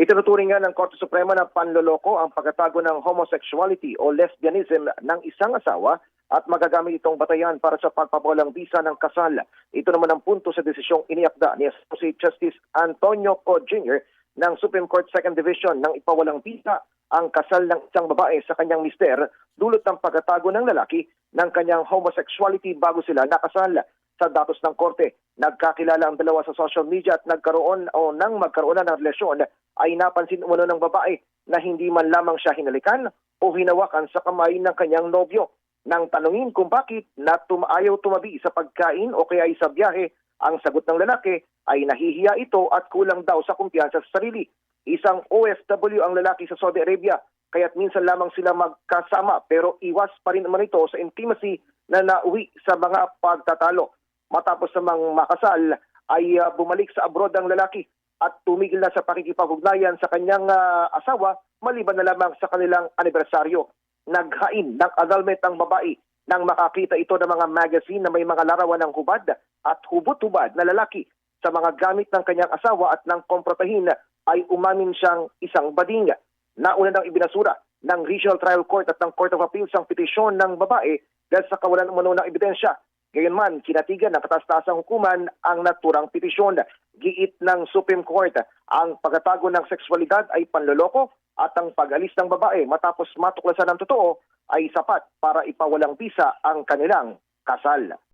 Itinuturing nga ng Korte Suprema na panloloko ang pagkatago ng homosexuality o lesbianism ng isang asawa at magagamit itong batayan para sa pagpapawalang visa ng kasal. Ito naman ang punto sa desisyong iniakda ni Associate Justice Antonio Co. Jr. ng Supreme Court Second Division ng ipawalang visa ang kasal ng isang babae sa kanyang mister dulot ng pagkatago ng lalaki ng kanyang homosexuality bago sila nakasal. Sa datos ng korte, nagkakilala ang dalawa sa social media at nagkaroon o nang magkaroon na ng relasyon ay napansin umano ng babae na hindi man lamang siya hinalikan o hinawakan sa kamay ng kanyang nobyo. Nang tanungin kung bakit na tum- ayaw tumabi sa pagkain o kaya ay sa biyahe, ang sagot ng lalaki ay nahihiya ito at kulang daw sa kumpiyansa sa sarili. Isang OFW ang lalaki sa Saudi Arabia, kaya't minsan lamang sila magkasama pero iwas pa rin naman ito sa intimacy na nauwi sa mga pagtatalo. Matapos namang makasal ay ah, bumalik sa abroad ang lalaki at tumigil na sa pakikipag-ugnayan sa kanyang ah, asawa maliban na lamang sa kanilang anibersaryo. Naghain ng annulment ang babae nang makakita ito ng mga magazine na may mga larawan ng hubad at hubot-hubad na lalaki sa mga gamit ng kanyang asawa at ng komprotahin ay umamin siyang isang bading. Nauna nang ibinasura ng Regional Trial Court at ng Court of Appeals ang petisyon ng babae dahil sa kawalan umano ng ebidensya. Gayunman, kinatigan ng kataas-taasang hukuman ang naturang petisyon. Giit ng Supreme Court, ang pagkatago ng sexualidad ay panloloko at ang pag-alis ng babae matapos matuklasan ng totoo ay sapat para ipawalang bisa ang kanilang kasal.